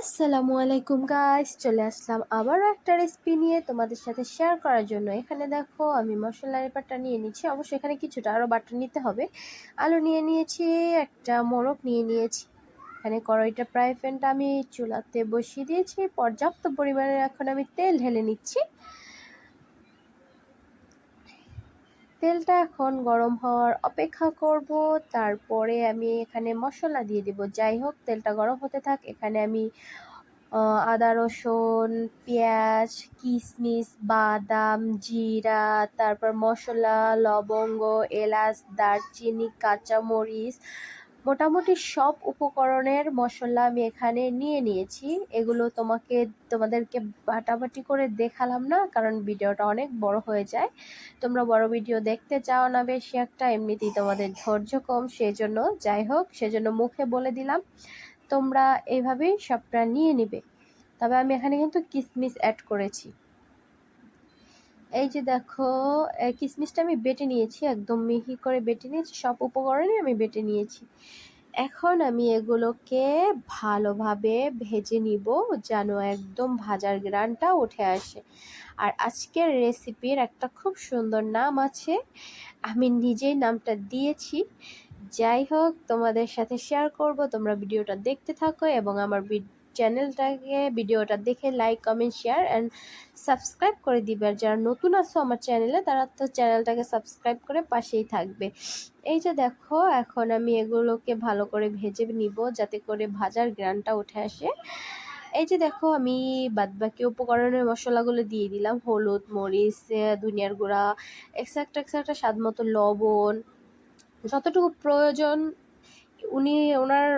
আসসালামু আলাইকুম গাইস চলে আসলাম আবারও একটা রেসিপি নিয়ে তোমাদের সাথে শেয়ার করার জন্য। এখানে দেখো, আমি মশলার ব্যাপারটা নিয়ে নিচ্ছি। অবশ্যই এখানে কিছুটা আরও বাটার নিতে হবে। আলু নিয়ে নিয়েছি, একটা মোরগ নিয়ে নিয়েছি। এখানে কড়াইটা প্রায় প্যানটা আমি চুলাতে বসিয়ে দিয়েছি। পর্যাপ্ত পরিমাণে এখন আমি তেল ঢেলে নিচ্ছি। তেলটা এখন গরম হওয়ার অপেক্ষা করব। তারপরে আমি এখানে মশলা দিয়ে দেব। যাই হোক, তেলটা গরম হতে থাক। এখানে আমি আদা, রসুন, পেঁয়াজ কিশমিশ বাদাম, জিরা, তারপর মশলা, লবঙ্গ, এলাচ, দারচিনি, কাঁচামরিচ মোটামুটি সব উপকরণের মশলা আমি এখানে নিয়ে নিয়েছি। এগুলো তোমাকে, তোমাদেরকে বাটাবাটি করে দেখালাম না, কারণ ভিডিওটা অনেক বড় হয়ে যায়। তোমরা বড় ভিডিও দেখতে চাও না বেশি একটা, এমনিতেই তোমাদের ধৈর্য কম সেই জন্য যাই হোক, সেজন্য মুখে বলে দিলাম, তোমরা এইভাবেই সবটা নিয়ে নিবে। তবে আমি এখানে কিন্তু কিসমিস অ্যাড করেছি। এই যে দেখো কিসমিসটা আমি বেটে নিয়েছি, একদম মিহি করে বেটে নিয়েছি, সব উপকরণই আমি বেটে নিয়েছি। এখন আমি এগুলোকে ভালোভাবে ভেজে নিব যেন একদম ভাজার গ্রানটা উঠে আসে। আর আজকের রেসিপির একটা খুব সুন্দর নাম আছে, আমি নিজেই নামটা দিয়েছি। যাই হোক, তোমাদের সাথে শেয়ার করব, তোমরা ভিডিওটা দেখতে থাকো এবং আমার চ্যানেলটাকে, ভিডিওটা দেখে like comment share and subscribe করে দিবে। আর যারা নতুন আছো আমার চ্যানেলে, তারা তো চ্যানেলটাকে সাবস্ক্রাইব করে পাশেই থাকবে। এই যে দেখো, এখন আমি এগুলোকে ভালো করে ভেজে নিব যাতে করে ভাজার গ্রানটা উঠে আসে। এই যে দেখো, আমি বাদবাকি উপকরণের মশলাগুলো দিয়ে দিলাম। হলুদ, মরিচ ধনিয়ার গুঁড়া এক্সট্রা এক্সট্রা স্বাদ মতো লবণ, যতটুকু প্রয়োজন উনি ওনার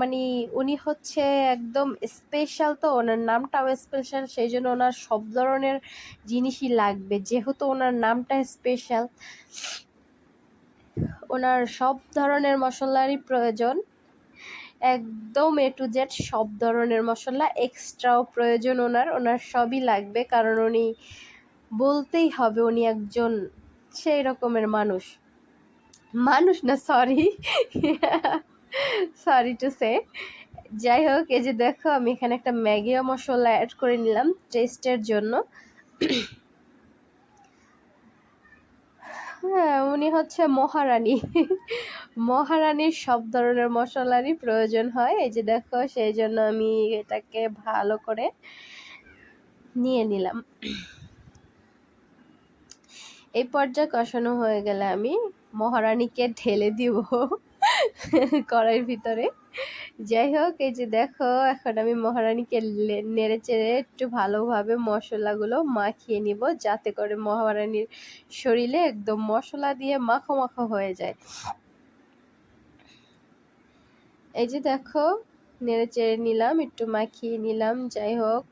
মানে উনি হচ্ছে একদম স্পেশাল তো, ওনার নামটাও স্পেশাল সেই জন্য ওনার সব ধরনের জিনিসই লাগবে। যেহেতু ওনার নামটা স্পেশাল ওনার সব ধরনের মশলারই প্রয়োজন। একদম এ টু জেড সব ধরনের মশলা এক্সট্রাও প্রয়োজন ওনার ওনার সবই লাগবে, কারণ উনি বলতেই হবে উনি একজন সেই রকমের মানুষ। মানুষ না সরি সরি টু সে যাই হোক এই যে দেখো, আমি এখানে একটা ম্যাগিও মশলা অ্যাড করে নিলাম টেস্টের জন্য। হ্যাঁ উনি হচ্ছে মহারানী। মহারানীর সব ধরনের মশলারই প্রয়োজন হয়। এই যে দেখো, সেই জন্য আমি এটাকে ভালো করে নিয়ে নিলাম। এই পর্যায়ে কষানো হয়ে গেলে আমি মহারানীকে ঢেলে দিব। কড়াইয়ের ভিতরে। যাই হোক, এই যে দেখো, এখন আমি মহারানীকে নেড়ে চেড়ে একটু ভালোভাবে মশলাগুলো মাখিয়ে নিব, যাতে করে মহারানীর শরীরে একদম মশলা দিয়ে মাখো মাখো হয়ে যায়। এই যে দেখো, নেড়ে চেড়ে নিলাম, একটু মাখিয়ে নিলাম, যাই হোক।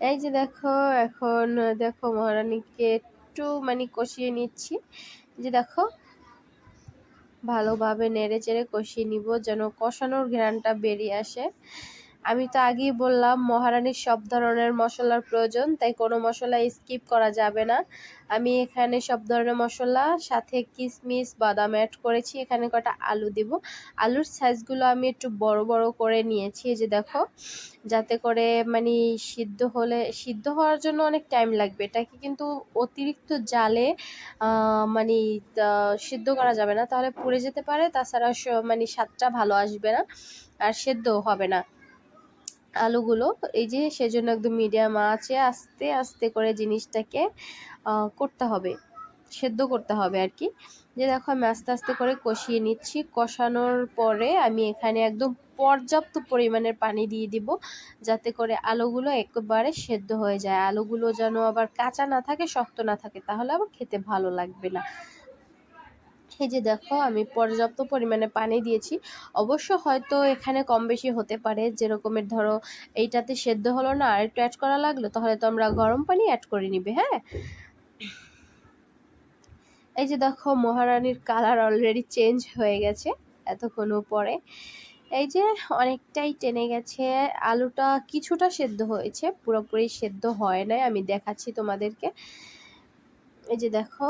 এই যে দেখো, এখন দেখো মহারানীকে একটু মানে কষিয়ে নিচ্ছি। যে দেখো, ভালোভাবে নেড়ে চেড়ে কষিয়ে নিব যেন কষানোর ঘ্রানটা বেরিয়ে আসে। আমি তো আগেই বললাম, মহারানীর সব ধরনের মশলার প্রয়োজন, তাই কোনো মশলা স্কিপ করা যাবে না। আমি এখানে সব ধরনের মশলা, সাথে কিশমিশ বাদাম অ্যাড করেছি, এখানে কটা আলু দিব। আলুর সাইজগুলো আমি একটু বড় বড় করে নিয়েছি যে দেখো। যাতে করে মানে সিদ্ধ হলে, সিদ্ধ হওয়ার জন্য অনেক টাইম লাগবে। এটাকে কিন্তু অতিরিক্ত জালে মানে সিদ্ধ করা যাবে না। তাহলে পুড়ে যেতে পারে, তাছাড়া মানে স্বাদটা ভালো আসবে না, আর সেদ্ধ হবে না। আলুগুলো, এই যে সেজন্য একদম মিডিয়াম আছে আস্তে আস্তে করে জিনিসটাকে করতে হবে, সেদ্ধ করতে হবে আর কি। যে দেখো আমি আস্তে আস্তে করে কষিয়ে নিচ্ছি, কষানোর পরে আমি এখানে একদম পর্যাপ্ত পরিমাণের পানি দিয়ে দিব, যাতে করে আলুগুলো একবারে সেদ্ধ হয়ে যায়। আলুগুলো যেন আবার কাঁচা না থাকে, শক্ত না থাকে, তাহলে আবার খেতে ভালো লাগবে না। এই যে দেখো, আমি পর্যাপ্ত পরিমাণে পানি দিয়েছি। অবশ্য হয়তো এখানে কম বেশি হতে পারে, যেরকমের ধরো এইটাতে সেদ্ধ হলো না, আর একটু অ্যাড করা লাগল, তাহলে তো আমরা গরম পানি অ্যাড করে নিবে হ্যাঁ? এই যে দেখো, মহারানীর কালার অলরেডি চেঞ্জ হয়ে গেছে এতক্ষণও পরে এই যে অনেকটাই টেনে গেছে, আলুটা কিছুটা সেদ্ধ হয়েছে, পুরোপুরি সেদ্ধ হয় নাই, আমি দেখাচ্ছি তোমাদেরকে। এই যে দেখো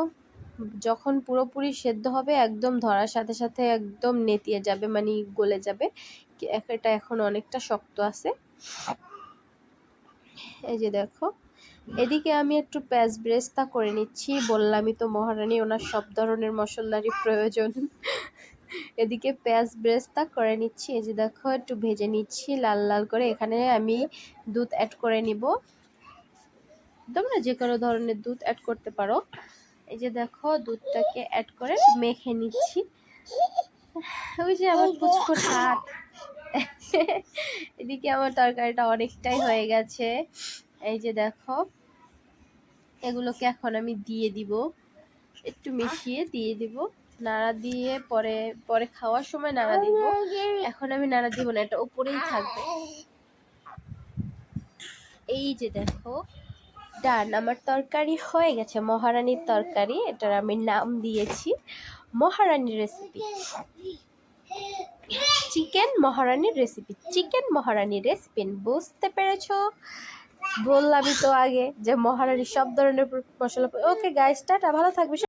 যখন পুরোপুরি সেদ্ধ হবে, একদম ধরার সাথে সাথে একদম নেতিয়ে যাবে মানে গলে যাবে। এটা এখন অনেকটা শক্ত আছে। এই যে দেখো, এদিকে আমি একটু পেঁয়াজ ব্রেস্তা করে নিচ্ছি। বললামই তো মহারানী, ওনার সব ধরনের মশলারই প্রয়োজন। এদিকে পেঁয়াজ ব্রেস্তা করে নিচ্ছি। এই যে দেখো, একটু ভেজে নিচ্ছি লাল লাল করে। এখানে আমি দুধ অ্যাড করে নিব। তোমরা যে কোনো ধরনের দুধ অ্যাড করতে পারো। এই যে দেখো, দুধটাকে অ্যাড করে মেখে নিচ্ছি। ওই যে আমার পুচকুর হাত এদিকে আমার তরকারিটা অনেকটাই হয়ে গেছে। এই যে দেখো, এগুলোকে এখন আমি দিয়ে দিব। একটু মিশিয়ে দিয়ে দিব। নাড়া দিয়ে পরে পরে খাওয়ার সময় নাড়া দিব। এখন আমি নাড়া দিব না, এটা উপরেই থাকবে। এই যে দেখো ডান, আমার তরকারি হয়ে গেছে, মহারানীর তরকারি, এটার আমি নাম দিয়েছি, মহারানীর রেসিপি চিকেন মহারানীর রেসিপি চিকেন মহারানীর রেসিপি বুঝতে পেরেছ? বললামই তো আগে যে মহারানী সব ধরনের মশলা ওকে গাইসটা ভালো থাকবে